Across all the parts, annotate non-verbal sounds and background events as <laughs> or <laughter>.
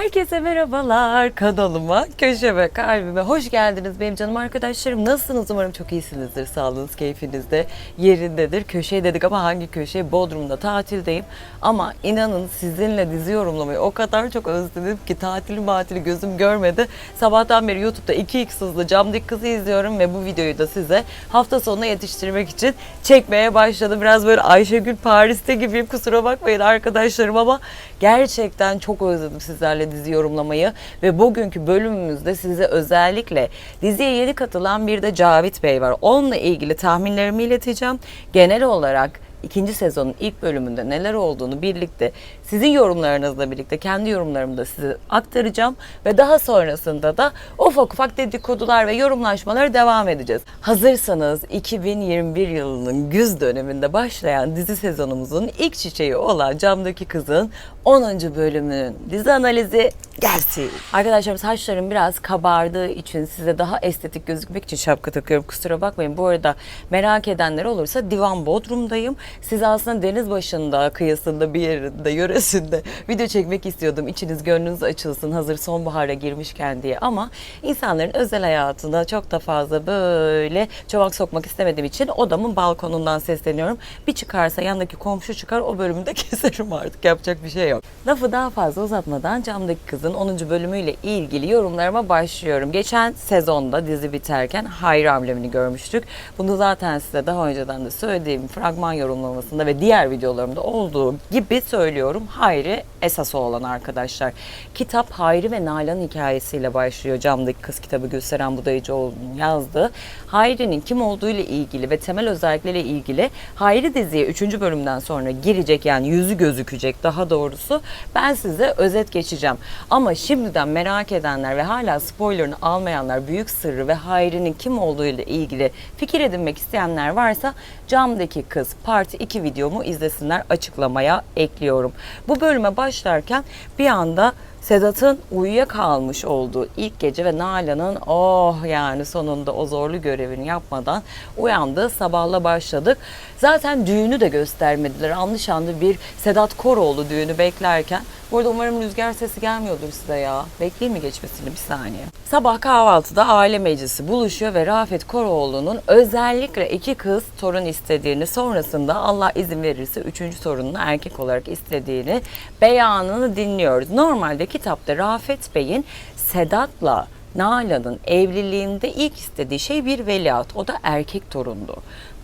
Herkese merhabalar kanalıma, köşeme, kalbime hoş geldiniz benim canım arkadaşlarım. Nasılsınız? Umarım çok iyisinizdir. Sağlığınız, keyfiniz de yerindedir. Köşeye dedik ama hangi köşe? Bodrum'da tatildeyim. Ama inanın sizinle dizi yorumlamayı o kadar çok özledim ki tatili matili gözüm görmedi. Sabahtan beri YouTube'da 2x hızlı camdaki kızı izliyorum ve bu videoyu da size hafta sonuna yetiştirmek için çekmeye başladım. Biraz böyle Ayşegül Paris'te gibiyim kusura bakmayın arkadaşlarım ama gerçekten çok özledim sizlerle dizi yorumlamayı ve bugünkü bölümümüzde size özellikle diziye yeni katılan bir de Cavit Bey var. Onunla ilgili tahminlerimi ileteceğim. Genel olarak ikinci sezonun ilk bölümünde neler olduğunu birlikte sizin yorumlarınızla birlikte kendi yorumlarımı da size aktaracağım ve daha sonrasında da ufak ufak dedikodular ve yorumlaşmalara devam edeceğiz. Hazırsanız 2021 yılının güz döneminde başlayan dizi sezonumuzun ilk çiçeği olan Camdaki Kız'ın 10. bölümünün dizi analizi gelsin. Arkadaşlar saçlarım biraz kabardığı için size daha estetik gözükmek için şapka takıyorum. Kusura bakmayın. Bu arada merak edenler olursa Divan Bodrum'dayım. Siz aslında deniz başında, kıyısında bir yerinde, yöresinde video çekmek istiyordum. İçiniz gönlünüz açılsın hazır sonbahara girmişken diye ama insanların özel hayatında çok da fazla böyle çomak sokmak istemediğim için odamın balkonundan sesleniyorum. Bir çıkarsa yandaki komşu çıkar o bölümü de <laughs> keserim artık yapacak bir şey yok. Lafı daha fazla uzatmadan camdaki kızın 10. bölümüyle ilgili yorumlarıma başlıyorum. Geçen sezonda dizi biterken Hayri amblemini görmüştük. Bunu zaten size daha önceden de söylediğim fragman yorumlamasında ve diğer videolarımda olduğu gibi söylüyorum. Hayri esası olan arkadaşlar. Kitap Hayri ve Nalan'ın hikayesiyle başlıyor. Camdaki Kız kitabı Gülseren Budayıcıoğlu'nun yazdığı. Hayri'nin kim olduğu ile ilgili ve temel özellikleriyle ilgili Hayri diziye 3. bölümden sonra girecek yani yüzü gözükecek daha doğrusu ben size özet geçeceğim. Ama şimdiden merak edenler ve hala spoilerını almayanlar büyük sırrı ve Hayri'nin kim olduğu ile ilgili fikir edinmek isteyenler varsa Camdaki Kız Parti 2 videomu izlesinler açıklamaya ekliyorum. Bu bölüme başlarken bir anda Sedat'ın uyuyakalmış olduğu ilk gece ve Nalan'ın oh yani sonunda o zorlu görevini yapmadan uyandığı sabahla başladık. Zaten düğünü de göstermediler. Anlı şanlı bir Sedat Koroğlu düğünü beklerken. Bu arada umarım rüzgar sesi gelmiyordur size ya. Bekleyeyim mi geçmesini bir saniye. Sabah kahvaltıda aile meclisi buluşuyor ve Rafet Koroğlu'nun özellikle iki kız torun istediğini sonrasında Allah izin verirse üçüncü torununu erkek olarak istediğini beyanını dinliyoruz. Normalde kitapta Rafet Bey'in Sedat'la Nalan'ın evliliğinde ilk istediği şey bir veliaht. O da erkek torundu.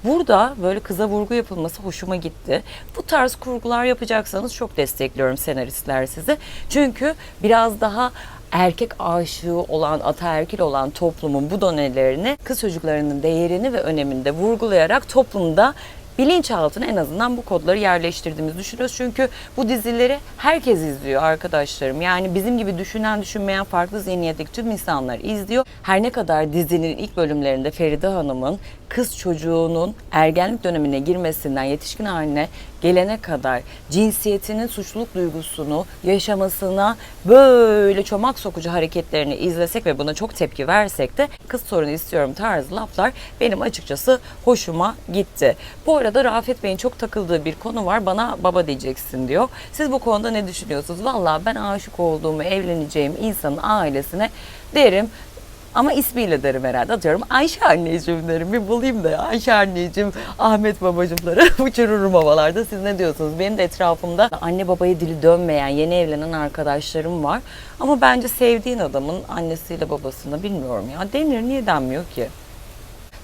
Burada böyle kıza vurgu yapılması hoşuma gitti. Bu tarz kurgular yapacaksanız çok destekliyorum senaristler sizi. Çünkü biraz daha erkek aşığı olan, ataerkil olan toplumun bu donelerini, kız çocuklarının değerini ve önemini de vurgulayarak toplumda bilinçaltına en azından bu kodları yerleştirdiğimizi düşünüyoruz. Çünkü bu dizileri herkes izliyor arkadaşlarım. Yani bizim gibi düşünen düşünmeyen farklı zihniyetteki tüm insanlar izliyor. Her ne kadar dizinin ilk bölümlerinde Feride Hanım'ın kız çocuğunun ergenlik dönemine girmesinden yetişkin haline gelene kadar cinsiyetinin suçluluk duygusunu yaşamasına böyle çomak sokucu hareketlerini izlesek ve buna çok tepki versek de kız sorunu istiyorum tarzı laflar benim açıkçası hoşuma gitti. Bu arada Rafet Bey'in çok takıldığı bir konu var. Bana baba diyeceksin diyor. Siz bu konuda ne düşünüyorsunuz? Valla ben aşık olduğum ve evleneceğim insanın ailesine derim ama ismiyle derim herhalde. Atıyorum Ayşe anneciğim derim. Bir bulayım da Ayşe anneciğim, Ahmet babacımları <laughs> uçururum havalarda. Siz ne diyorsunuz? Benim de etrafımda anne babayı dili dönmeyen, yeni evlenen arkadaşlarım var. Ama bence sevdiğin adamın annesiyle babasını bilmiyorum ya. Denir niye denmiyor ki?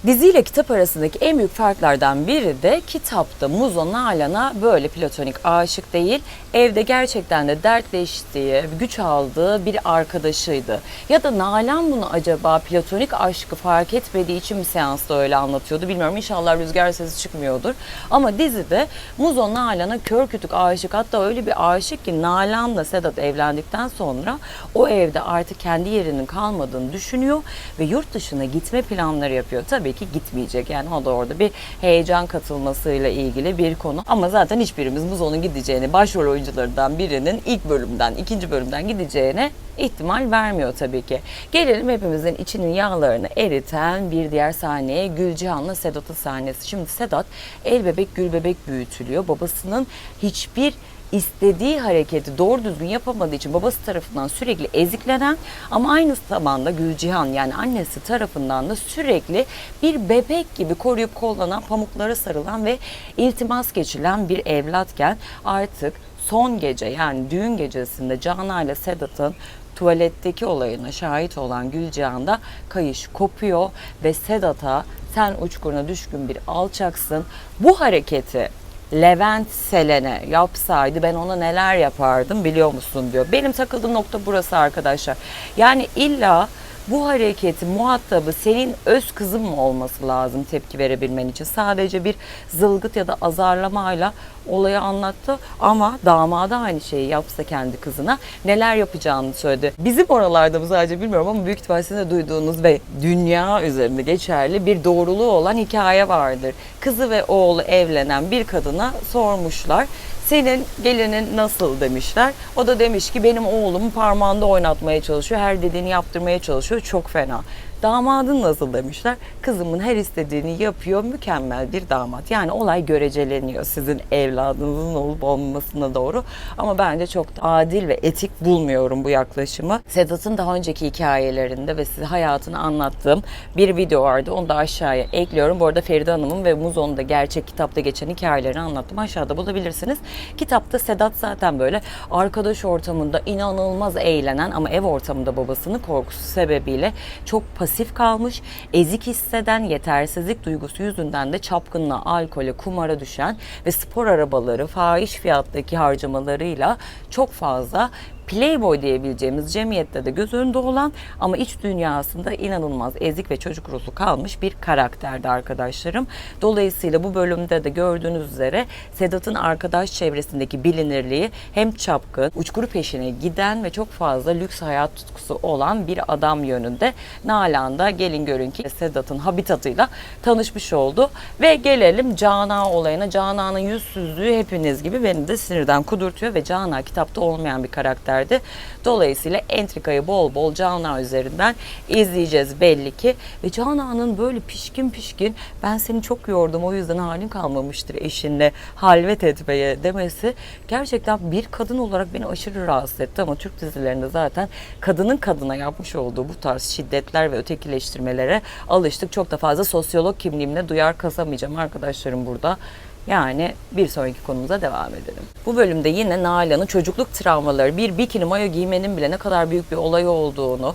Diziyle kitap arasındaki en büyük farklardan biri de kitapta Muzo Nalan'a böyle platonik aşık değil, evde gerçekten de dertleştiği, güç aldığı bir arkadaşıydı. Ya da Nalan bunu acaba platonik aşkı fark etmediği için mi seansta öyle anlatıyordu bilmiyorum. İnşallah rüzgar sesi çıkmıyordur. Ama dizide Muzo Nalan'a kör kütük aşık hatta öyle bir aşık ki Nalan'la Sedat evlendikten sonra o evde artık kendi yerinin kalmadığını düşünüyor ve yurt dışına gitme planları yapıyor. Tabii ki gitmeyecek. Yani o da orada bir heyecan katılmasıyla ilgili bir konu. Ama zaten hiçbirimiz Muzo'nun gideceğini, başrol oyuncularından birinin ilk bölümden, ikinci bölümden gideceğine ihtimal vermiyor tabii ki. Gelelim hepimizin içinin yağlarını eriten bir diğer sahneye Gülcihan'la Sedat'ın sahnesi. Şimdi Sedat el bebek gül bebek büyütülüyor. Babasının hiçbir istediği hareketi doğru düzgün yapamadığı için babası tarafından sürekli eziklenen ama aynı zamanda Gülcihan yani annesi tarafından da sürekli bir bebek gibi koruyup kollanan pamuklara sarılan ve iltimas geçilen bir evlatken artık son gece yani düğün gecesinde Cana ile Sedat'ın tuvaletteki olayına şahit olan Gülcihan'da kayış kopuyor ve Sedat'a sen uçkuruna düşkün bir alçaksın. Bu hareketi Levent Selen'e yapsaydı ben ona neler yapardım biliyor musun diyor. Benim takıldığım nokta burası arkadaşlar. Yani illa bu hareketi muhatabı senin öz kızın mı olması lazım tepki verebilmen için. Sadece bir zılgıt ya da azarlamayla olayı anlattı ama damada aynı şeyi yapsa kendi kızına neler yapacağını söyledi. Bizim oralarda mı sadece bilmiyorum ama büyük ihtimalle sizin de duyduğunuz ve dünya üzerinde geçerli bir doğruluğu olan hikaye vardır. Kızı ve oğlu evlenen bir kadına sormuşlar. Senin gelinin nasıl demişler. O da demiş ki benim oğlum parmağında oynatmaya çalışıyor. Her dediğini yaptırmaya çalışıyor. Çok fena. Damadın nasıl demişler. Kızımın her istediğini yapıyor. Mükemmel bir damat. Yani olay göreceleniyor sizin evladınızın olup olmamasına doğru. Ama bence çok adil ve etik bulmuyorum bu yaklaşımı. Sedat'ın daha önceki hikayelerinde ve size hayatını anlattığım bir video vardı. Onu da aşağıya ekliyorum. Bu arada Feride Hanım'ın ve Muzo'nun da gerçek kitapta geçen hikayelerini anlattım. Aşağıda bulabilirsiniz. Kitapta Sedat zaten böyle arkadaş ortamında inanılmaz eğlenen ama ev ortamında babasının korkusu sebebiyle çok pasif kalmış, ezik hisseden, yetersizlik duygusu yüzünden de çapkınlığa, alkole, kumara düşen ve spor arabaları, fahiş fiyattaki harcamalarıyla çok fazla Playboy diyebileceğimiz cemiyette de göz önünde olan ama iç dünyasında inanılmaz ezik ve çocuk ruhlu kalmış bir karakterdi arkadaşlarım. Dolayısıyla bu bölümde de gördüğünüz üzere Sedat'ın arkadaş çevresindeki bilinirliği hem çapkın, uçkuru peşine giden ve çok fazla lüks hayat tutkusu olan bir adam yönünde. Nalan da gelin görün ki Sedat'ın habitatıyla tanışmış oldu. Ve gelelim Cana olayına. Cana'nın yüzsüzlüğü hepiniz gibi beni de sinirden kudurtuyor ve Cana kitapta olmayan bir karakterdi. Dolayısıyla entrikayı bol bol Cana üzerinden izleyeceğiz belli ki. Ve Cana'nın böyle pişkin pişkin ben seni çok yordum o yüzden halin kalmamıştır eşinle halvet etmeye demesi gerçekten bir kadın olarak beni aşırı rahatsız etti ama Türk dizilerinde zaten kadının kadına yapmış olduğu bu tarz şiddetler ve ötekileştirmelere alıştık. Çok da fazla sosyolog kimliğimle duyar kasamayacağım arkadaşlarım burada. Yani bir sonraki konumuza devam edelim. Bu bölümde yine Nalan'ın çocukluk travmaları, bir bikini mayo giymenin bile ne kadar büyük bir olay olduğunu,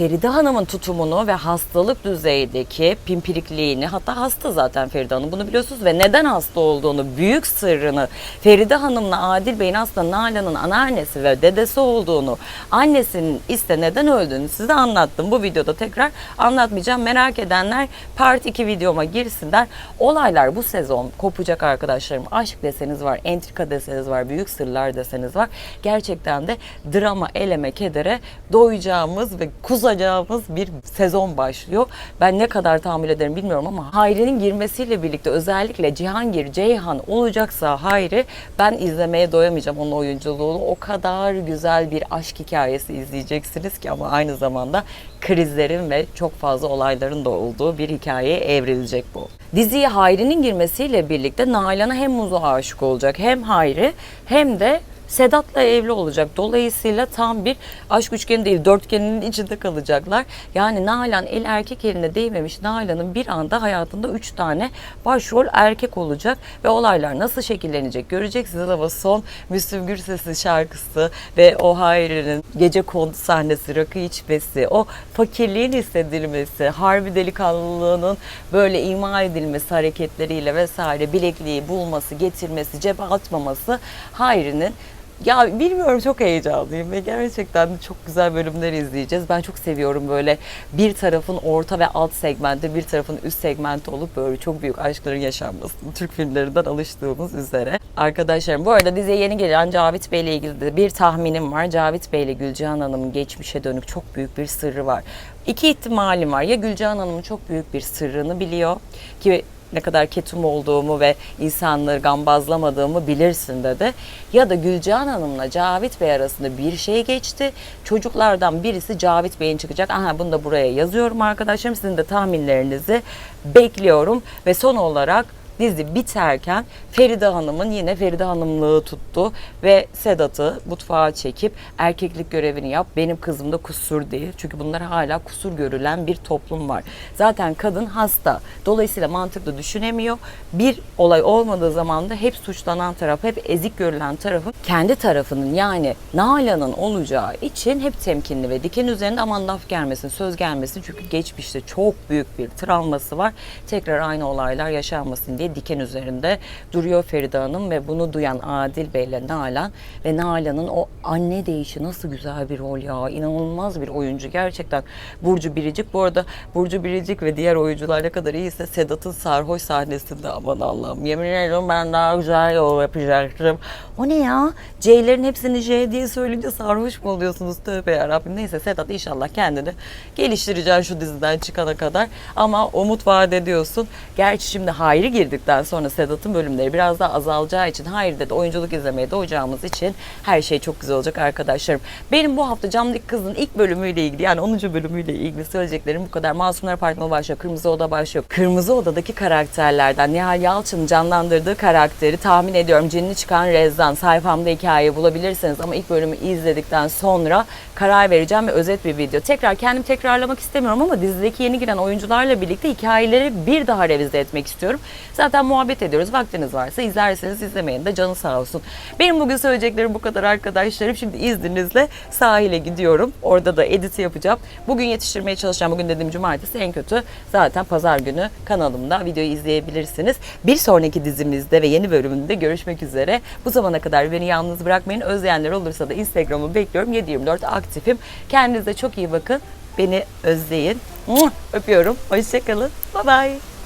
Feride Hanım'ın tutumunu ve hastalık düzeydeki pimpirikliğini hatta hasta zaten Feride Hanım bunu biliyorsunuz ve neden hasta olduğunu büyük sırrını Feride Hanım'la Adil Bey'in aslında Nalan'ın anneannesi ve dedesi olduğunu annesinin ise neden öldüğünü size anlattım. Bu videoda tekrar anlatmayacağım. Merak edenler part 2 videoma girsinler. Olaylar bu sezon kopacak arkadaşlarım. Aşk deseniz var, entrika deseniz var, büyük sırlar deseniz var. Gerçekten de drama, eleme, kedere doyacağımız ve kuzacağımız bir sezon başlıyor. Ben ne kadar tahammül ederim bilmiyorum ama Hayri'nin girmesiyle birlikte özellikle Cihangir, Ceyhan olacaksa Hayri ben izlemeye doyamayacağım onun oyunculuğunu. O kadar güzel bir aşk hikayesi izleyeceksiniz ki ama aynı zamanda krizlerin ve çok fazla olayların da olduğu bir hikayeye evrilecek bu. Diziye Hayri'nin girmesiyle birlikte Nalan'a hem Muzo aşık olacak hem Hayri hem de Sedat'la evli olacak. Dolayısıyla tam bir aşk üçgeni değil, dörtgenin içinde kalacaklar. Yani Nalan el erkek eline değmemiş Nalan'ın bir anda hayatında üç tane başrol erkek olacak ve olaylar nasıl şekillenecek göreceksiniz ama son Müslüm Gürses'in şarkısı ve o Hayri'nin gece kondu sahnesi, rakı içmesi, o fakirliğin hissedilmesi, harbi delikanlılığının böyle ima edilmesi hareketleriyle vesaire bilekliği bulması, getirmesi, cebe atmaması Hayri'nin ya bilmiyorum çok heyecanlıyım ve gerçekten de çok güzel bölümler izleyeceğiz. Ben çok seviyorum böyle bir tarafın orta ve alt segmenti, bir tarafın üst segmenti olup böyle çok büyük aşkların yaşanmasını Türk filmlerinden alıştığımız üzere. Arkadaşlarım bu arada diziye yeni gelen Cavit Bey ile ilgili de bir tahminim var. Cavit Bey ile Gülcihan Hanım'ın geçmişe dönük çok büyük bir sırrı var. İki ihtimalim var. Ya Gülcihan Hanım'ın çok büyük bir sırrını biliyor ki ne kadar ketum olduğumu ve insanları gambazlamadığımı bilirsin dedi. Ya da Gülcan Hanım'la Cavit Bey arasında bir şey geçti. Çocuklardan birisi Cavit Bey'in çıkacak. Aha bunu da buraya yazıyorum arkadaşlarım. Sizin de tahminlerinizi bekliyorum. Ve son olarak dizi biterken Feride Hanım'ın yine Feride Hanımlığı tuttu ve Sedat'ı mutfağa çekip erkeklik görevini yap benim kızımda kusur değil. Çünkü bunlar hala kusur görülen bir toplum var. Zaten kadın hasta. Dolayısıyla mantıklı düşünemiyor. Bir olay olmadığı zaman da hep suçlanan taraf, hep ezik görülen tarafın kendi tarafının yani Nalan'ın olacağı için hep temkinli ve diken üzerinde aman laf gelmesin, söz gelmesin. Çünkü geçmişte çok büyük bir travması var. Tekrar aynı olaylar yaşanmasın diye diken üzerinde duruyor Feride Hanım ve bunu duyan Adil Bey ile Nalan ve Nalan'ın o anne deyişi nasıl güzel bir rol ya. inanılmaz bir oyuncu gerçekten. Burcu Biricik bu arada Burcu Biricik ve diğer oyuncular ne kadar iyiyse Sedat'ın sarhoş sahnesinde aman Allah'ım yemin ediyorum ben daha güzel yol yapacaktım. O ne ya? C'lerin hepsini J diye söyleyince sarhoş mu oluyorsunuz? Tövbe yarabbim. Neyse Sedat inşallah kendini geliştireceksin şu diziden çıkana kadar. Ama umut vaat ediyorsun. Gerçi şimdi Hayri girdikten sonra Sedat'ın bölümleri biraz daha azalacağı için Hayri'de de oyunculuk izlemeye doğacağımız için her şey çok güzel olacak arkadaşlarım. Benim bu hafta Camdaki Kız'ın ilk bölümüyle ilgili yani 10. bölümüyle ilgili söyleyeceklerim bu kadar. Masumlar Apartmanı başlıyor. Kırmızı Oda başlıyor. Kırmızı Oda'daki karakterlerden Nihal Yalçın'ın canlandırdığı karakteri tahmin ediyorum. Cinli çıkan Rezzan sayfamda hikayeyi bulabilirsiniz ama ilk bölümü izledikten sonra karar vereceğim ve özet bir video. Tekrar kendim tekrarlamak istemiyorum ama dizideki yeni giren oyuncularla birlikte hikayeleri bir daha revize etmek istiyorum. Zaten muhabbet ediyoruz. Vaktiniz varsa izlerseniz izlemeyin de canı sağ olsun. Benim bugün söyleyeceklerim bu kadar arkadaşlarım. Şimdi izninizle sahile gidiyorum. Orada da editi yapacağım. Bugün yetiştirmeye çalışacağım. Bugün dediğim cumartesi en kötü. Zaten pazar günü kanalımda videoyu izleyebilirsiniz. Bir sonraki dizimizde ve yeni bölümünde görüşmek üzere. Bu zamana kadar beni yalnız bırakmayın. Özleyenler olursa da Instagram'ı bekliyorum. 724 aktifim. Kendinize çok iyi bakın. Beni özleyin. Öpüyorum. Hoşçakalın. Bye bye.